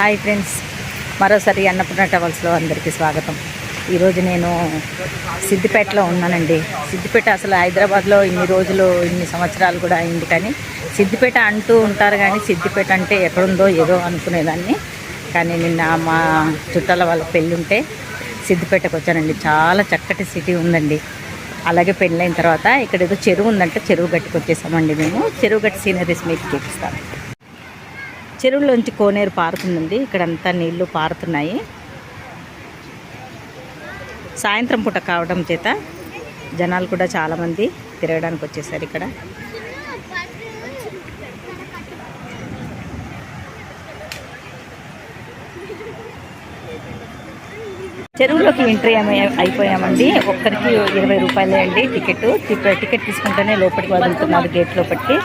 Hi friends. మరోసారి అన్నపూర్ణ టవల్స్లో అందరికీ స్వాగతం. ఈరోజు నేను సిద్దిపేటలో ఉన్నానండి. సిద్దిపేట అసలు హైదరాబాద్లో ఇన్ని రోజులు ఇన్ని సంవత్సరాలు కూడా అయింది కానీ సిద్దిపేట అంటూ ఉంటారు కానీ సిద్దిపేట అంటే ఎక్కడుందో ఏదో అనుకునేదాన్ని. కానీ నిన్న మా చుట్టాల వాళ్ళ పెళ్ళి ఉంటే సిద్దిపేటకు వచ్చానండి. చాలా చక్కటి సిటీ ఉందండి. అలాగే పెళ్ళైన తర్వాత ఇక్కడ ఏదో చెరువు ఉందంటే చెరువు గట్టుకు వచ్చేసామండి మేము. చెరువు గట్టి సీనరీస్ మీకు చూపిస్తాను. చెరువులోంచి కోనేరు పారుతుందండి. ఇక్కడంతా నీళ్ళు పారుతున్నాయి. సాయంత్రం పూట కావడం చేత జనాలు కూడా చాలామంది తిరగడానికి వచ్చేసారు ఇక్కడ. చెరువులోకి ఎంట్రీ అయిపోయామండి. ఒక్కరికి ఇరవై రూపాయలే అండి టికెట్ టికెట్ టికెట్ తీసుకుంటేనే లోపలికి వదులుతున్నారు గేట్ లోపలికి.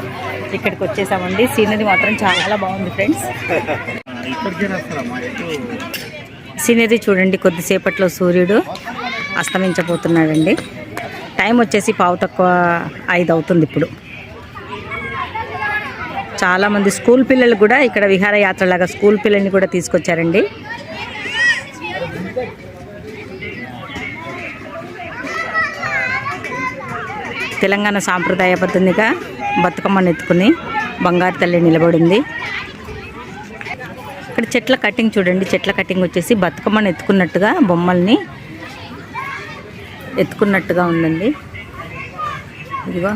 ఇక్కడికి వచ్చేసామండి. సీనరీ మాత్రం చాలా బాగుంది ఫ్రెండ్స్. సీనరీ చూడండి కొద్దిసేపట్లో సూర్యుడు అస్తమించబోతున్నాడండి. టైం వచ్చేసి పావు తక్కువ ఐదు అవుతుంది ఇప్పుడు. చాలామంది స్కూల్ పిల్లలు కూడా ఇక్కడ విహారయాత్రలాగా స్కూల్ పిల్లల్ని కూడా తీసుకొచ్చారండి. తెలంగాణ సాంప్రదాయబద్ధంగా బతుకమ్మను ఎత్తుకుని బంగారు తల్లి నిలబడింది. ఇక్కడ చెట్ల కటింగ్ చూడండి. చెట్ల కటింగ్ వచ్చేసి బతుకమ్మను ఎత్తుకున్నట్టుగా బొమ్మల్ని ఎత్తుకున్నట్టుగా ఉందండి. ఇదిగో.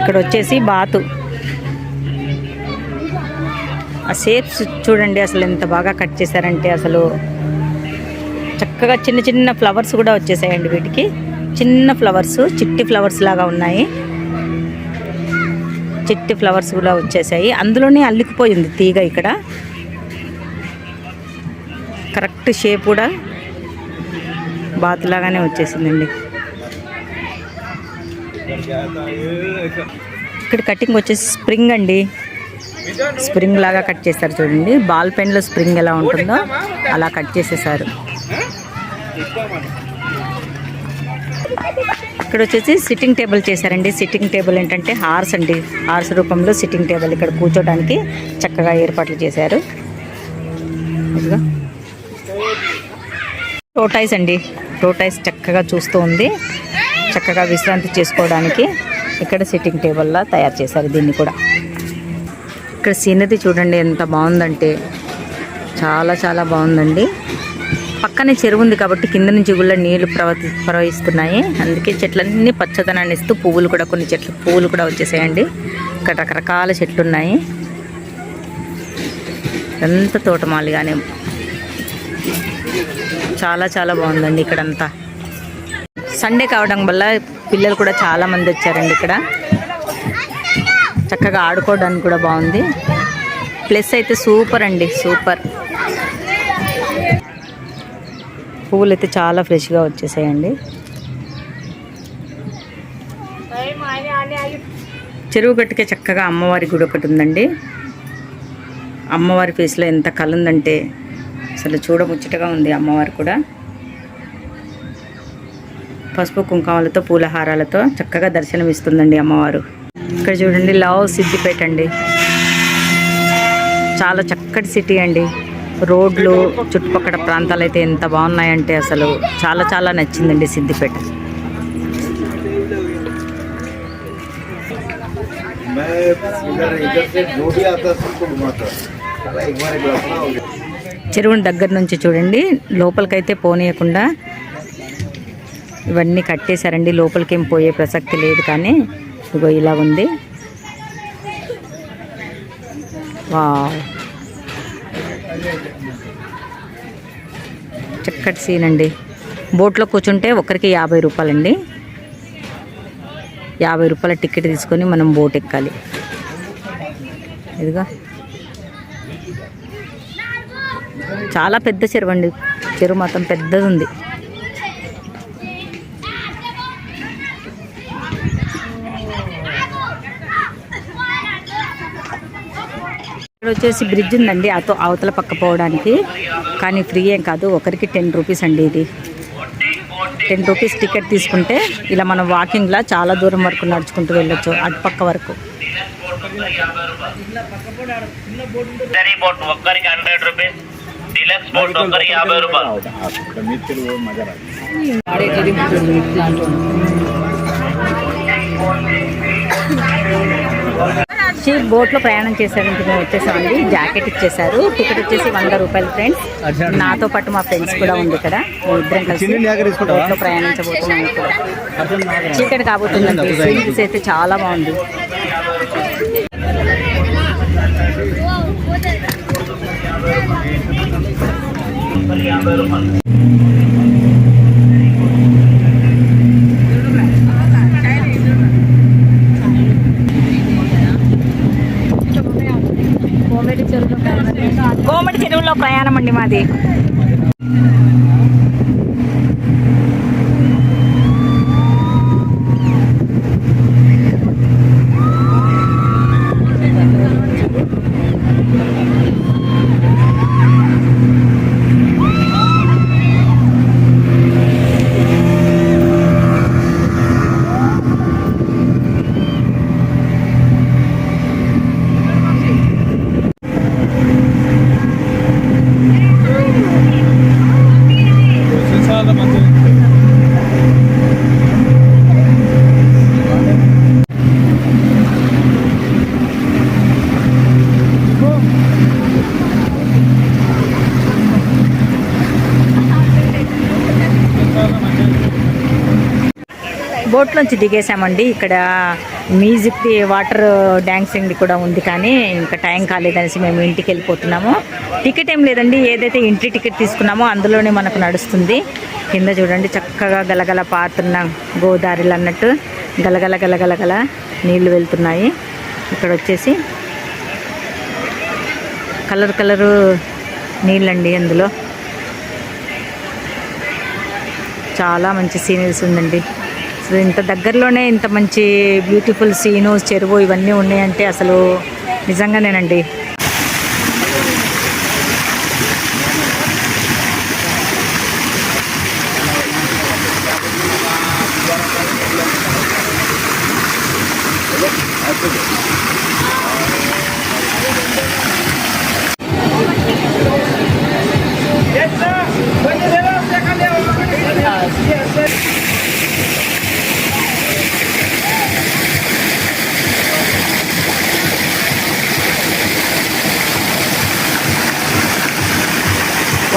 ఇక్కడ వచ్చేసి బాతు. ఆ షేప్స్ చూడండి అసలు ఎంత బాగా కట్ చేశారంటే అసలు చక్కగా చిన్న చిన్న ఫ్లవర్స్ కూడా వచ్చేసాయండి వీటికి. చిన్న ఫ్లవర్స్ చిట్టి ఫ్లవర్స్ లాగా ఉన్నాయి. చిట్టి ఫ్లవర్స్ కూడా వచ్చేసాయి. అందులోనే అల్లికిపోయింది తీగ ఇక్కడ. కరెక్ట్ షేప్ కూడా బాత్ లాగానే వచ్చేసిందండి. ఇక్కడ కటింగ్ వచ్చేసి స్ప్రింగ్ అండి. స్ప్రింగ్ లాగా కట్ చేస్తారు చూడండి. బాల్ పెన్లో స్ప్రింగ్ ఎలా ఉంటుందో అలా కట్ చేసేసారు. ఇక్కడ వచ్చేసి సిట్టింగ్ టేబుల్ చేశారండి. సిట్టింగ్ టేబుల్ ఏంటంటే హార్స్ అండి. హార్స్ రూపంలో సిట్టింగ్ టేబుల్ ఇక్కడ కూర్చోడానికి చక్కగా ఏర్పాట్లు చేశారు. ఇదిగో. టోటైస్ అండి. టోటైస్ చక్కగా చూస్తూ ఉంది. చక్కగా విశ్రాంతి చేసుకోవడానికి ఇక్కడ సిట్టింగ్ టేబుల్లా తయారు చేశారు దీన్ని కూడా. ఇక్కడ సీనరీ చూడండి ఎంత బాగుందంటే. చాలా చాలా బాగుందండి. పక్కనే చెరువు ఉంది కాబట్టి కింద నుంచి కూడా నీళ్ళు ప్రవతి ప్రవహిస్తున్నాయి. అందుకే చెట్లన్నీ పచ్చదనాన్ని ఇస్తూ పువ్వులు కూడా కొన్ని చెట్లు పువ్వులు కూడా వచ్చేసాయండి. ఇక్కడ రకరకాల చెట్లు ఉన్నాయి ఎంత తోటమాలిగానే. చాలా చాలా బాగుందండి ఇక్కడంతా. సండే కావడం వల్ల పిల్లలు కూడా చాలా మంది వచ్చారండి ఇక్కడ. చక్కగా ఆడుకోవడానికి కూడా బాగుంది. ప్లస్ అయితే సూపర్ అండి సూపర్. పువ్వులు అయితే చాలా ఫ్రెష్గా వచ్చేసాయండి. చెరువు గట్టుకే చక్కగా అమ్మవారి గుడి ఒకటి ఉందండి. అమ్మవారి ఫేస్లో ఎంత కళ ఉందంటే అసలు చూడముచ్చటగా ఉంది అమ్మవారు కూడా. పసుపు కుంకుమలతో పూలహారాలతో చక్కగా దర్శనం ఇస్తుందండి అమ్మవారు. ఇక్కడ చూడండి లవ్ సిద్దిపేట అండి. చాలా చక్కటి సిటీ అండి. రోడ్లు చుట్టుపక్కల ప్రాంతాలు అయితే ఎంత బాగున్నాయంటే అసలు చాలా చాలా నచ్చిందండి సిద్దిపేట. చెరువుని దగ్గర నుంచి చూడండి లోపలికైతే పోనీయకుండా ఇవన్నీ కట్టేశారండి ఏం పోయే ప్రసక్తి లేదు కానీ ఇగో ఇలా ఉంది. వా చక్కటి సీన్ అండి. బోట్లో కూర్చుంటే ఒకరికి యాభై రూపాయలండి. యాభై రూపాయల టికెట్ తీసుకొని మనం బోట్ ఎక్కాలి. ఇదిగా. చాలా పెద్ద చెరువు అండి. చెరువు మాత్రం పెద్దది ఉంది. వచ్చేసి బ్రిడ్జ్ ఉందండి. అతో అవతల పక్క పోవడానికి. కానీ ఫ్రీ ఏం కాదు. ఒకరికి టెన్ రూపీస్ అండి ఇది. టెన్ రూపీస్ టికెట్ తీసుకుంటే ఇలా మనం వాకింగ్లా చాలా దూరం వరకు నడుచుకుంటూ వెళ్ళొచ్చు. అటు పక్క వరకు. లగ్జరీ బోట్ ఒక్కరికి హండ్రెడ్ రూపీస్ డీలక్స్ బోట్ ఒక్కరికి యాభై రూపాయలు. షీప్ బోట్లో ప్రయాణం చేసేందుకు మేము వచ్చేసామండి. జాకెట్ ఇచ్చేసారు టికెట్ వచ్చేసి వంద రూపాయలు ఫ్రెండ్స్. నాతో పాటు మా ఫ్రెండ్స్ కూడా ఉంది ఇక్కడ. ఇద్దరం కలిసి? బోట్లో ప్రయాణించబోతున్నాం ఇప్పుడు చీకటి కాబోతుందండి అయితే చాలా బాగుంది. కోమటి చెరువులో ప్రయాణం అండి మాది బోట్లోంచి దిగేసామండి ఇక్కడ మ్యూజిక్ వాటర్ డ్యాన్సింగ్ కూడా ఉంది కానీ ఇంకా టైం కాలేదనేసి మేము ఇంటికి వెళ్ళిపోతున్నాము టికెట్ ఏం లేదండి. ఏదైతే ఇంటి టికెట్ తీసుకున్నామో అందులోనే మనకు నడుస్తుంది. కింద చూడండి చక్కగా గలగల పాతున్న గోదావరిలు అన్నట్టు గలగల గలగలగల నీళ్ళు నీళ్ళు వెళ్తున్నాయి. ఇక్కడ వచ్చేసి కలర్ కలరు నీళ్ళండి అందులో. చాలా మంచి సీనరీస్ ఉందండి. అసలు ఇంత దగ్గరలోనే ఇంత మంచి బ్యూటిఫుల్ సీను చెరువు ఇవన్నీ ఉన్నాయంటే అసలు నిజంగానేనండి.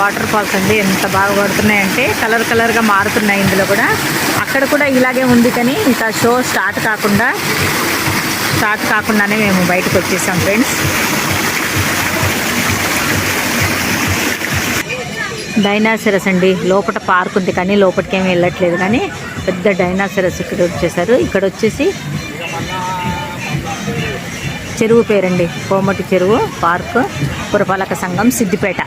వాటర్ ఫాల్స్ అండి ఎంత బాగా పడుతున్నాయంటే కలర్ కలర్గా మారుతున్నాయి ఇందులో కూడా. అక్కడ కూడా ఇలాగే ఉంది కానీ ఇంకా షో స్టార్ట్ కాకుండా స్టార్ట్ కాకుండానే మేము బయటకు వచ్చేసాం ఫ్రెండ్స్. డైనాసరస్ అండి. లోపల పార్క్ ఉంది కానీ లోపలికి ఏమి వెళ్ళట్లేదు కానీ పెద్ద డైనాసరస్ ఇక్కడ వచ్చేసారు. ఇక్కడ వచ్చేసి చెరువు పేరండి. కోమటి చెరువు పార్క్ పురపాలక సంఘం సిద్దిపేట.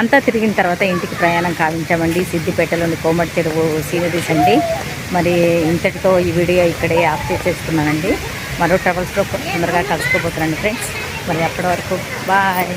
అంతా తిరిగిన తర్వాత ఇంటికి ప్రయాణం కావించామండి. సిద్దిపేటలోని కోమటి చెరువు సీనరీస్ అండి మరి ఇంతటితో ఈ వీడియో ఇక్కడే ఆఫ్ చేసేస్తున్నానండి. మరో ట్రావెల్స్లో తొందరగా కలుసుకోబోతున్నాను ఫ్రెండ్స్. మరి అప్పటి వరకు బాయ్.